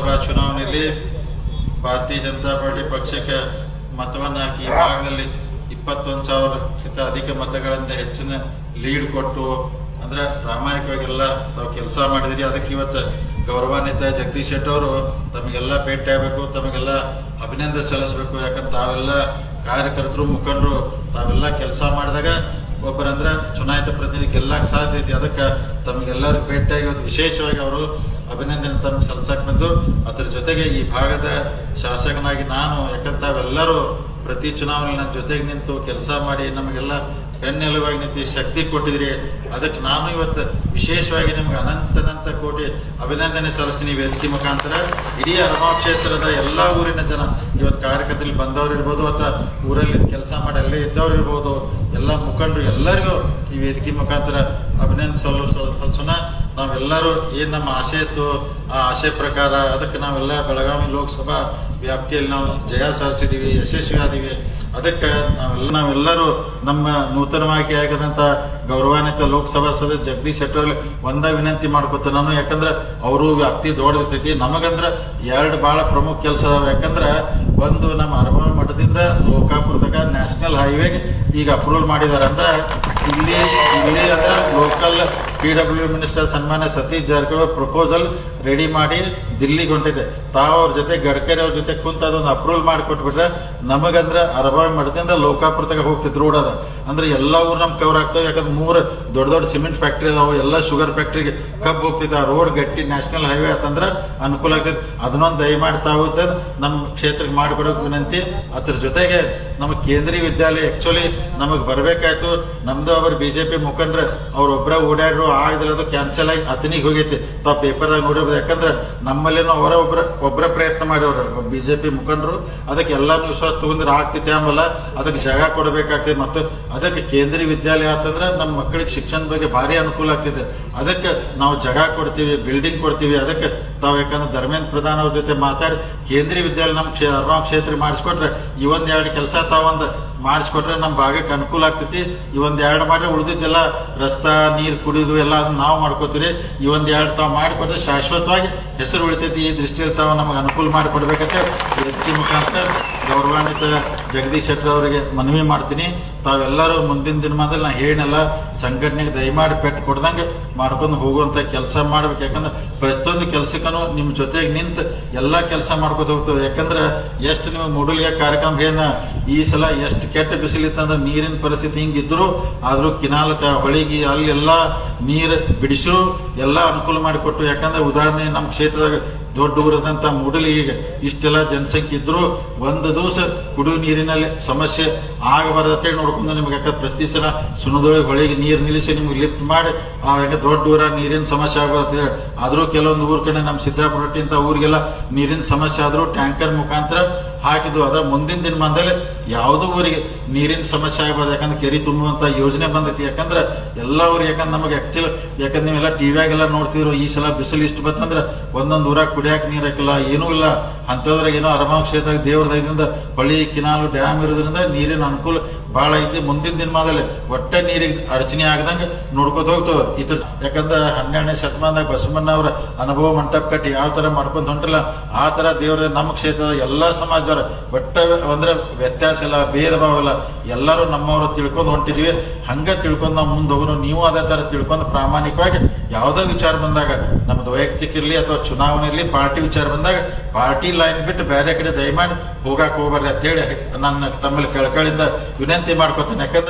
ಲೋಕಸಭಾ ಚುನಾವಣೆಯಲ್ಲಿ ಭಾರತೀಯ ಜನತಾ ಪಾರ್ಟಿ ಪಕ್ಷಕ್ಕೆ ಮತವನ್ನು ಹಾಕಿ ಈ ಭಾಗದಲ್ಲಿ ಇಪ್ಪತ್ತೊಂದು ಸಾವಿರಕ್ಕಿಂತ ಅಧಿಕ ಮತಗಳಿಂದ ಹೆಚ್ಚಿನ ಲೀಡ್ ಕೊಟ್ಟು, ಅಂದ್ರೆ ಪ್ರಾಮಾಣಿಕವಾಗಿ ಎಲ್ಲ ತಾವು ಕೆಲಸ ಮಾಡಿದ್ರಿ. ಅದಕ್ಕೆ ಇವತ್ತು ಗೌರವಾನ್ವಿತ ಜಗದೀಶ್ ಶೆಟ್ಟಿ ಅವರು ತಮಗೆಲ್ಲ ಭೇಟಿ ಆಗಬೇಕು, ತಮಗೆಲ್ಲ ಅಭಿನಂದನೆ ಸಲ್ಲಿಸಬೇಕು. ಯಾಕಂದ್ರೆ ತಾವೆಲ್ಲ ಕಾರ್ಯಕರ್ತರು, ಮುಖಂಡರು, ತಾವೆಲ್ಲ ಕೆಲಸ ಮಾಡಿದಾಗ ಒಬ್ಬರಂದ್ರ ಚುನಾಯಿತ ಪ್ರತಿನಿಧಿ ಗೆಲ್ಲಕ್ಕೆ ಸಾಧ್ಯ ಐತಿ. ಅದಕ್ಕೆ ತಮಗೆಲ್ಲರಿಗೂ ಭೇಟಿಯಾಗಿ ಒಂದು ವಿಶೇಷವಾಗಿ ಅವರು ಅಭಿನಂದನೆ ತಮ್ಮ ಸಲ್ಸಕ್ ಬಂದು, ಅದ್ರ ಜೊತೆಗೆ ಈ ಭಾಗದ ಶಾಸಕನಾಗಿ ನಾನು, ಯಾಕಂತ ತಾವೆಲ್ಲರೂ ಪ್ರತಿ ಚುನಾವಣೆ ನನ್ನ ಜೊತೆಗೆ ನಿಂತು ಕೆಲಸ ಮಾಡಿ ನಮಗೆಲ್ಲ ಬೆನ್ನೆಲುವಾಗಿ ನಿಂತು ಶಕ್ತಿ ಕೊಟ್ಟಿದ್ರಿ. ಅದಕ್ಕೆ ನಾನು ಇವತ್ತು ವಿಶೇಷವಾಗಿ ನಿಮ್ಗೆ ಅನಂತನಂತ ಕೋಟಿ ಅಭಿನಂದನೆ ಸಲ್ಲಿಸ್ತೀನಿ ವೇದಿಕೆ ಮುಖಾಂತರ. ಇಡೀ ಅರಮಾ ಕ್ಷೇತ್ರದ ಎಲ್ಲ ಊರಿನ ಜನ ಇವತ್ತು ಕಾರ್ಯಕರ್ತರಲ್ಲಿ ಬಂದವರು ಇರ್ಬೋದು, ಅಥವಾ ಊರಲ್ಲಿ ಕೆಲಸ ಮಾಡಿ ಅಲ್ಲೇ ಇದ್ದವ್ರು ಇರ್ಬೋದು, ಎಲ್ಲ ಮುಖಂಡರು ಎಲ್ಲರಿಗೂ ಈ ವೇದಿಕೆ ಮುಖಾಂತರ ಸಲ್ಲ- ಸಲ್ಲಿಸೋಣ. ನಾವೆಲ್ಲರೂ ಏನು ನಮ್ಮ ಆಸೆ ಇತ್ತು. ಆ ಆಸೆ ಪ್ರಕಾರ ಅದಕ್ಕೆ ನಾವೆಲ್ಲ ಬೆಳಗಾವಿ ಲೋಕಸಭಾ ವ್ಯಾಪ್ತಿಯಲ್ಲಿ ನಾವು ಜಯ ಸಾಧಿಸಿದ್ದೀವಿ ಯಶಸ್ವಿ ಆದೀವಿ ಅದಕ್ಕೆ ನಾವೆಲ್ಲ ನಾವೆಲ್ಲರೂ ನಮ್ಮ ನೂತನವಾಗಿ ಆಗದಂಥ ಗೌರವಾನ್ವಿತ ಲೋಕಸಭಾ ಸದಸ್ಯ ಜಗದೀಶ್ ಶೆಟ್ಟರ್ ಒಂದ ವಿನಂತಿ ಮಾಡ್ಕೊತ ನಾನು. ಯಾಕಂದ್ರೆ ಅವರು ವ್ಯಾಪ್ತಿ ದೊಡ್ಡದಿರ್ತೈತಿ ನಮಗಂದ್ರೆ ಎರಡು ಭಾಳ ಪ್ರಮುಖ ಕೆಲಸ ಅದಾವೆ. ಯಾಕಂದ್ರೆ ಒಂದು ನಮ್ಮ ಅರಬ ಮಠದಿಂದ ಲೋಕಾಪುರದಾಗ ನ್ಯಾಷನಲ್ ಹೈವೇಗೆ ಈಗ ಅಪ್ರೂವಲ್ ಮಾಡಿದಾರೆ. ಅಂದ್ರೆ ಇಲ್ಲಿ ಇಲ್ಲಿ ಅಂದ್ರೆ ಲೋಕಲ್ ಪಿ ಡಬ್ಲ್ಯೂ ಮಿನಿಸ್ಟರ್ ಸನ್ಮಾನ್ಯ ಸತೀಶ್ ಜಾರಕಿಹೊಳಿ ಪ್ರಪೋಸಲ್ ರೆಡಿ ಮಾಡಿ ದಿಲ್ಲಿಗೆ ಹೊಂಟಿದೆ ತಾವು ಅವ್ರ ಜೊತೆ ಗಡ್ಕರಿ ಅವ್ರ ಜೊತೆ ಕುಂತ ಅದೊಂದು ಅಪ್ರೂವಲ್ ಮಾಡಿಕೊಟ್ಬಿಟ್ರೆ ನಮಗಂದ್ರೆ ಅರಬಾವಿ ಮಠದಿಂದ ಲೋಕಾಪುರದಾಗ ಹೋಗ್ತಿದ್ರು ರೋಡ್ ಅದ. ಅಂದ್ರೆ ಎಲ್ಲ ಊರು ನಮ್ಗೆ ಕವರ್ ಆಗ್ತವೆ. ಯಾಕಂದ್ರೆ ಮೂರು ದೊಡ್ಡ ದೊಡ್ಡ ಸಿಮೆಂಟ್ ಫ್ಯಾಕ್ಟ್ರಿ ಅದಾವೆ. ಎಲ್ಲ ಶುಗರ್ ಫ್ಯಾಕ್ಟ್ರಿಗೆ ಕಬ್ಬು ಹೋಗ್ತಿದ್ದ ಆ ರೋಡ್ ಗಟ್ಟಿ ನ್ಯಾಷನಲ್ ಹೈವೇ ಆತಂದ್ರೆ ಅನುಕೂಲ ಆಗ್ತದೆ. ಅದನ್ನೊಂದು ದಯಮಾಡಿ ತಾವು ನಮ್ಮ ಕ್ಷೇತ್ರಕ್ಕೆ ಮಾಡಿಕೊಡೋಕೆ ವಿನಂತಿ. ಅದ್ರ ಜೊತೆಗೆ ನಮ್ಮ ಕೇಂದ್ರೀಯ ವಿದ್ಯಾಲಯ ಆಕ್ಚುಲಿ ನಮಗ್ ಬರ್ಬೇಕಾಯ್ತು. ನಮ್ದು ಅವ್ರ ಪಿ ಮುಖಂಡ್ರ ಅವ್ರೊಬ್ರ ಓಡಾಡ್ರು ಆಗಿದ್ರೆ ಅದು ಕ್ಯಾನ್ಸಲ್ ಆಗಿ ಅತನಿಗೆ ಹೋಗೈತಿ. ತಾವು ಪೇಪರ್ದಾಗ ನೋಡಿರ್ಬೋದು. ಯಾಕಂದ್ರೆ ನಮ್ಮಲ್ಲಿನೂ ಅವರ ಒಬ್ರ ಒಬ್ರ ಪ್ರಯತ್ನ ಜೆ ಪಿ ಮುಖಂಡರು, ಅದಕ್ಕೆ ಎಲ್ಲಾನು ವಿಶ್ವಾಸ ತಗೊಂಡ್ರೆ ಆಗ್ತೈತೆ ಆಮೇಲೆ ಅದಕ್ಕೆ ಜಾಗ ಕೊಡಬೇಕಾಗ್ತದೆ ಮತ್ತು ಅದಕ್ಕೆ ಕೇಂದ್ರೀಯ ವಿದ್ಯಾಲಯ ಆತಂದ್ರೆ ನಮ್ಮ ಮಕ್ಕಳಿಗೆ ಶಿಕ್ಷಣದ ಬಗ್ಗೆ ಭಾರಿ ಅನುಕೂಲ ಆಗ್ತಿದೆ ಅದಕ್ಕೆ ನಾವು ಜಾಗ ಕೊಡ್ತೀವಿ ಬಿಲ್ಡಿಂಗ್ ಕೊಡ್ತೀವಿ. ಅದಕ್ಕೆ ತಾವು ಯಾಕಂದ್ರೆ ಧರ್ಮೇಂದ್ರ ಪ್ರಧಾನ ಅವ್ರ ಜೊತೆ ಮಾತಾಡಿ, ಕೇಂದ್ರೀಯ ವಿದ್ಯಾಲಯ ನಮ್ಮ ಕ್ಷೇತ್ರ ಮಾಡಿಸ್ಕೊಟ್ರೆ ಈ ಎರಡು ಕೆಲಸ ತಾವೊಂದು ಮಾಡಿಸ್ಕೊಟ್ರೆ ನಮ್ಮ ಭಾಗಕ್ಕೆ ಅನುಕೂಲ ಆಗ್ತೈತಿ. ಒಂದ್ ಎರಡು ಮಾಡ್ರೆ ಉಳಿದಿದ್ದೆಲ್ಲ ರಸ್ತಾ, ನೀರು ಕುಡಿದು ಎಲ್ಲ ಅದನ್ನ ನಾವು ಮಾಡ್ಕೋತೀವಿ. ಈ ಒಂದ್ ಎರಡು ತಾವು ಮಾಡಿಕೊಟ್ರೆ ಶಾಶ್ವತವಾಗಿ ಹೆಸರು ಉಳಿತೈತಿ. ಈ ದೃಷ್ಟಿಯಲ್ಲಿ ತಾವು ನಮಗೆ ಅನುಕೂಲ ಮಾಡಿಕೊಡ್ಬೇಕಂತ ಹೆಚ್ಚಿನ ಮುಖಾಂತರ ಗೌರವಾನ್ವಿತ ಜಗದೀಶ್ ಶೆಟ್ಟರ್ ಅವರಿಗೆ ಮನವಿ ಮಾಡ್ತೀನಿ. ತಾವೆಲ್ಲರೂ ಮುಂದಿನ ದಿನಮಾನದಲ್ಲಿ ನಾ ಹೇಳಲ್ಲ ಸಂಘಟನೆಗೆ ದಯಮಾಡಿ ಪೆಟ್ಟು ಕೊಡ್ದಂಗೆ ಮಾಡ್ಕೊಂಡು ಹೋಗುವಂಥ ಕೆಲಸ ಮಾಡ್ಬೇಕು. ಯಾಕಂದ್ರೆ ಪ್ರತಿಯೊಂದು ಕೆಲಸಕ್ಕೂ ನಿಮ್ಮ ಜೊತೆಗೆ ನಿಂತು ಎಲ್ಲ ಕೆಲಸ ಮಾಡ್ಕೋತ ಹೋಗ್ತೇವೆ. ಯಾಕಂದ್ರೆ ಎಷ್ಟು ನಿಮ್ಮ ಮೂಡುಲಿಗೆ ಕಾರ್ಯಕ್ರಮ ಏನ ಈ ಸಲ ಎಷ್ಟು ಕೆಟ್ಟ ಬಿಸಿಲಿತ್ತಂದ್ರೆ ನೀರಿನ ಪರಿಸ್ಥಿತಿ ಹಿಂಗಿದ್ರು, ಆದರೂ ಕಿನಾಲ್ಕ, ಹೊಳಿಗೆ, ಅಲ್ಲೆಲ್ಲ ನೀರು ಬಿಡಿಸು, ಎಲ್ಲ ಅನುಕೂಲ ಮಾಡಿಕೊಟ್ಟು. ಯಾಕಂದ್ರೆ ಉದಾಹರಣೆ ನಮ್ಮ ಕ್ಷೇತ್ರದಾಗ ದೊಡ್ಡ ಊರದಂಥ ಮೂಡಲಿ ಈಗ ಇಷ್ಟೆಲ್ಲ ಜನಸಂಖ್ಯೆ ಇದ್ದರೂ ಒಂದು ದಿವಸ ಕುಡಿಯುವ ನೀರಿನಲ್ಲಿ ಸಮಸ್ಯೆ ಆಗಬಾರ್ದಂತೇಳಿ ನೋಡ್ಕೊಂಡು ನಿಮ್ಗೆ ಯಾಕಂದ್ರೆ ಪ್ರತಿ ಸಲ ಸುಣದೊಳಗೆ ಹೊಳೆಗೆ ನೀರು ನಿಲ್ಲಿಸಿ ನಿಮ್ಗೆ ಲಿಫ್ಟ್ ಮಾಡಿ ಆಗ ದೊಡ್ಡ ಊರ ನೀರಿನ ಸಮಸ್ಯೆ ಆಗಬಾರ್ದು ಆದರೂ ಕೆಲವೊಂದು ಊರ ಕಡೆ ನಮ್ಮ ಸಿದ್ದಾಪುರ ಇಂಥ ಊರಿಗೆಲ್ಲ ನೀರಿನ ಸಮಸ್ಯೆ ಆದರೂ ಟ್ಯಾಂಕರ್ ಮುಖಾಂತರ ಹಾಕಿದ್ವು ಅದ್ರ ಮುಂದಿನ ದಿನಮಾನದಲ್ಲಿ ಯಾವುದೋ ಊರಿಗೆ ನೀರಿನ ಸಮಸ್ಯೆ ಆಗಬಾರ್ದು. ಯಾಕಂದ್ರೆ ಕೆರೆ ತುಂಬುವಂತ ಯೋಜನೆ ಬಂದೈತಿ. ಯಾಕಂದ್ರೆ ಎಲ್ಲ ಊರಿಗೆ ಯಾಕಂದ್ರೆ ನಮಗೆ ಆಕ್ಚುಲ್ ಯಾಕಂದ್ರೆ ನೀವೆಲ್ಲ ಟಿವಿಯಾಗೆಲ್ಲ ನೋಡ್ತಿದ್ರು. ಈ ಸಲ ಬಿಸಿಲು ಇಷ್ಟು ಬತ್ತಂದ್ರೆ ಒಂದೊಂದು ಊರಾಗ ಕುಡಿಯಾಕ ನೀರು ಹಾಕಿಲ್ಲ. ಏನೂ ಇಲ್ಲ. ಅಂಥದ್ರಾಗ ಏನೋ ಅರಮಾವ್ ಕ್ಷೇತ್ರ ದೇವ್ರ ದಯದಿಂದ ಹೊಳಿ ಕಿನಾಲು ಡ್ಯಾಮ್ ಇರೋದ್ರಿಂದ ನೀರಿನ ಅನುಕೂಲ ಬಹಳ ಐತಿ. ಮುಂದಿನ ದಿನಮಾನದಲ್ಲಿ ಒಟ್ಟೆ ನೀರಿಗೆ ಅಡಚಣೆ ಆಗದಂಗೆ ನೋಡ್ಕೊತ ಹೋಗ್ತವೆ. ಇತರ ಯಾಕಂದ್ರೆ ಹನ್ನೆರಡನೇ ಶತಮಾನದಾಗ ಬಸವಣ್ಣ ಅವರ ಅನುಭವ ಮಂಟಪ ಕಟ್ಟಿ ಯಾವ ಥರ ಮಾಡ್ಕೊಂತ ಹೊಂಟಲ್ಲ ಆ ತರ ದೇವರ, ನಮ್ಮ ಕ್ಷೇತ್ರದ ಎಲ್ಲಾ ಸಮಾಜದವ್ರ ಒಟ್ಟ ಅಂದ್ರೆ ವ್ಯತ್ಯಾಸ ಇಲ್ಲ ಭೇದ ಭಾವ ಇಲ್ಲ. ಎಲ್ಲರೂ ನಮ್ಮವರು ತಿಳ್ಕೊಂಡು ಹೊಂಟಿದೀವಿ. ಹಂಗ ತಿಳ್ಕೊಂಡು ನಾವು ಮುಂದೆ ಹೋಗೋಣ ನೀವು ಅದೇ ತರ ತಿಳ್ಕೊಂಡು ಪ್ರಾಮಾಣಿಕವಾಗಿ ಯಾವ್ದೋ ವಿಚಾರ ಬಂದಾಗ, ನಮ್ದು ವೈಯಕ್ತಿಕ ಇರ್ಲಿ ಅಥವಾ ಚುನಾವಣೆ ಇರ್ಲಿ, ಪಾರ್ಟಿ ವಿಚಾರ ಬಂದಾಗ, ಪಾರ್ಟಿ ಲೈನ್ ಬಿಟ್ಟು ಬೇರೆ ಕಡೆ ದಯಮಾಡಿ ಹೋಗಕ್ಕೆ ಹೋಗ್ಬಾರ್ದು ಅಂತೇಳಿ ನನ್ನ ತಮ್ಮಲ್ಲಿ ಕಳ್ಕಳಿಂದ ವಿನಂತಿ ಮಾಡ್ಕೊತೇನೆ. ಯಾಕಂದ್ರೆ